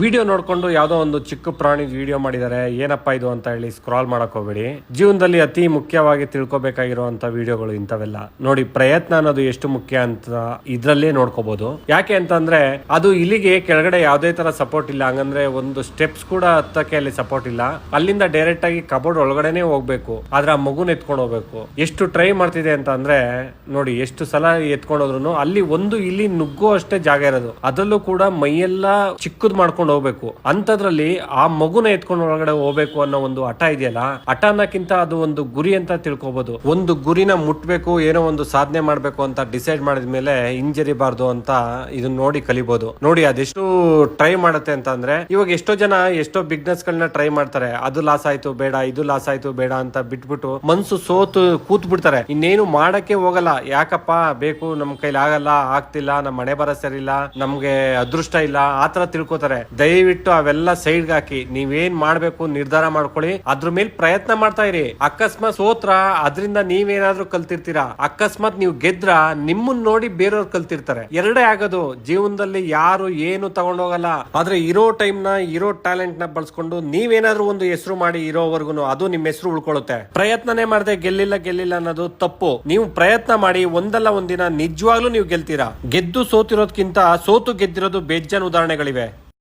Video ನೋಡ್ಕೊಂಡು ಯಾವ್ದೋ ಒಂದು ಚಿಕ್ಕ ಪ್ರಾಣಿ ವಿಡಿಯೋ ಮಾಡಿದ್ದಾರೆ, ಏನಪ್ಪಾ ಇದು ಅಂತ ಹೇಳಿ ಸ್ಕ್ರಾಲ್ ಮಾಡಕ್ ಹೋಗ್ಬೇಡಿ. ಜೀವನದಲ್ಲಿ ಅತಿ ಮುಖ್ಯವಾಗಿ ತಿಳ್ಕೊಬೇಕಾಗಿರುವಂತ ವಿಡಿಯೋಗಳು ಇಂಥವೆಲ್ಲ. ನೋಡಿ, ಪ್ರಯತ್ನ ಅನ್ನೋದು ಎಷ್ಟು ಮುಖ್ಯ ಅಂತ ಇದ್ರಲ್ಲೇ ನೋಡ್ಕೋಬಹುದು ಯಾಕೆ ಅಂತಂದ್ರೆ, ಅದು ಇಲ್ಲಿಗೆ ಕೆಳಗಡೆ ಯಾವ್ದೇ ತರ ಸಪೋರ್ಟ್ ಇಲ್ಲ. ಹಂಗಂದ್ರೆ ಒಂದು ಸ್ಟೆಪ್ಸ್ ಕೂಡ ಹತ್ತಕ್ಕೆ ಅಲ್ಲಿ ಸಪೋರ್ಟ್ ಇಲ್ಲ. ಅಲ್ಲಿಂದ ಡೈರೆಕ್ಟ್ ಆಗಿ ಕಬೋರ್ಡ್ ಒಳಗಡೆನೆ ಹೋಗ್ಬೇಕು. ಆದ್ರೆ ಆ ಮಗುನ ಎತ್ಕೊಂಡು ಹೋಗ್ಬೇಕು. ಎಷ್ಟು ಟ್ರೈ ಮಾಡ್ತಿದೆ ಅಂತ ಅಂದ್ರೆ ನೋಡಿ, ಎಷ್ಟು ಸಲ ಎತ್ಕೊಂಡೋದ್ರು ಅಲ್ಲಿ ಒಂದು ಇಲ್ಲಿ ನುಗ್ಗೋ ಅಷ್ಟೇ ಜಾಗ ಇರೋದು. ಅದರಲ್ಲೂ ಕೂಡ ಮೈಯೆಲ್ಲ ಚಿಕ್ಕದ್ ಮಾಡ್ಕೊಂಡು ಹೋಗ್ಬೇಕು. ಅಂತದ್ರಲ್ಲಿ ಆ ಮಗುನ ಎತ್ಕೊಂಡು ಒಳಗಡೆ ಹೋಗ್ಬೇಕು ಅನ್ನೋ ಒಂದು ಹಠ ಇದೆಯಲ್ಲ ಹಠ ಅನ್ನಕ್ಕಿಂತ ಅದು ಒಂದು ಗುರಿ ಅಂತ ತಿಳ್ಕೊಬಹುದು ಒಂದು ಗುರಿನ ಮುಟ್ಬೇಕು, ಏನೋ ಒಂದು ಸಾಧನೆ ಮಾಡ್ಬೇಕು ಅಂತ ಡಿಸೈಡ್ ಮಾಡಿದ ಮೇಲೆ ಹಿಂಜರಿಬಾರ್ದು ಅಂತ ಇದನ್ನ ನೋಡಿ ಕಲಿಬಹುದು ನೋಡಿ, ಅದೆಷ್ಟು ಟ್ರೈ ಮಾಡುತ್ತೆ ಅಂತ ಅಂದ್ರೆ ಇವಾಗ ಎಷ್ಟೋ ಜನ ಎಷ್ಟೋ ಬಿಸ್ನೆಸ್ ಗಳನ್ನ ಟ್ರೈ ಮಾಡ್ತಾರೆ, ಅದು ಲಾಸ್ ಆಯ್ತು, ಬೇಡ, ಇದು ಲಾಸ್ ಆಯ್ತು, ಬೇಡ ಅಂತ ಬಿಟ್ಬಿಟ್ಟು ಮನ್ಸು ಸೋತು ಕೂತ್ ಬಿಡ್ತಾರೆ ಇನ್ನೇನು ಮಾಡಕ್ಕೆ ಹೋಗಲ್ಲ. ಯಾಕಪ್ಪ, ಬೇಕು, ನಮ್ ಕೈಲಿ ಆಗಲ್ಲ, ಆಗ್ತಿಲ್ಲ ನಮ್ಮ ಮನೆ ಬರ ಇಲ್ಲ ನಮ್ಗೆ ಅದೃಷ್ಟ ಇಲ್ಲ ಆತರ ತಿಳ್ಕೊತಾರೆ. ದಯವಿಟ್ಟು ಅವೆಲ್ಲ ಸೈಡ್ ಹಾಕಿ. ನೀವೇನ್ ಮಾಡ್ಬೇಕು ನಿರ್ಧಾರ ಮಾಡ್ಕೊಳ್ಳಿ. ಅದ್ರ ಮೇಲೆ ಪ್ರಯತ್ನ ಮಾಡ್ತಾ ಇರಿ. ಅಕಸ್ಮಾತ್ ಸೋತ್ರ, ಅದರಿಂದ ನೀವೇನಾದ್ರೂ ಕಲ್ತಿರ್ತೀರಾ? ಅಕಸ್ಮಾತ್ ನೀವು ಗೆದ್ರ ನಿಮ್ಮನ್ನ ನೋಡಿ ಬೇರೆಯವ್ರು ಕಲ್ತಿರ್ತಾರೆ. ಎರಡೇ ಆಗೋದು. ಜೀವನದಲ್ಲಿ ಯಾರು ಏನು ತಗೊಂಡೋಗಲ್ಲ. ಆದ್ರೆ ಇರೋ ಟೈಮ್ನ, ಇರೋ ಟ್ಯಾಲೆಂಟ್ನ ಬಳಸ್ಕೊಂಡು ನೀವೇನಾದ್ರೂ ಒಂದು ಹೆಸರು ಮಾಡಿ ಇರೋವರೆಗೂ ಅದು ನಿಮ್ಮ ಹೆಸರು ಉಳ್ಕೊಳ್ಳುತ್ತೆ. ಪ್ರಯತ್ನನೇ ಮಾಡದೆ ಗೆಲ್ಲಿಲ್ಲ ಗೆಲ್ಲಿಲ್ಲ ಅನ್ನೋದು ತಪ್ಪು. ನೀವು ಪ್ರಯತ್ನ ಮಾಡಿ ಒಂದಲ್ಲ ಒಂದಿನ ನಿಜವಾಗ್ಲೂ ನೀವು ಗೆಲ್ತೀರಾ? ಗೆದ್ದು ಸೋತಿರೋದ್ಕಿಂತ ಸೋತು ಗೆದ್ದಿರೋದು ಬೇಜಾನ್ ಉದಾಹರಣೆಗಳಿವೆ.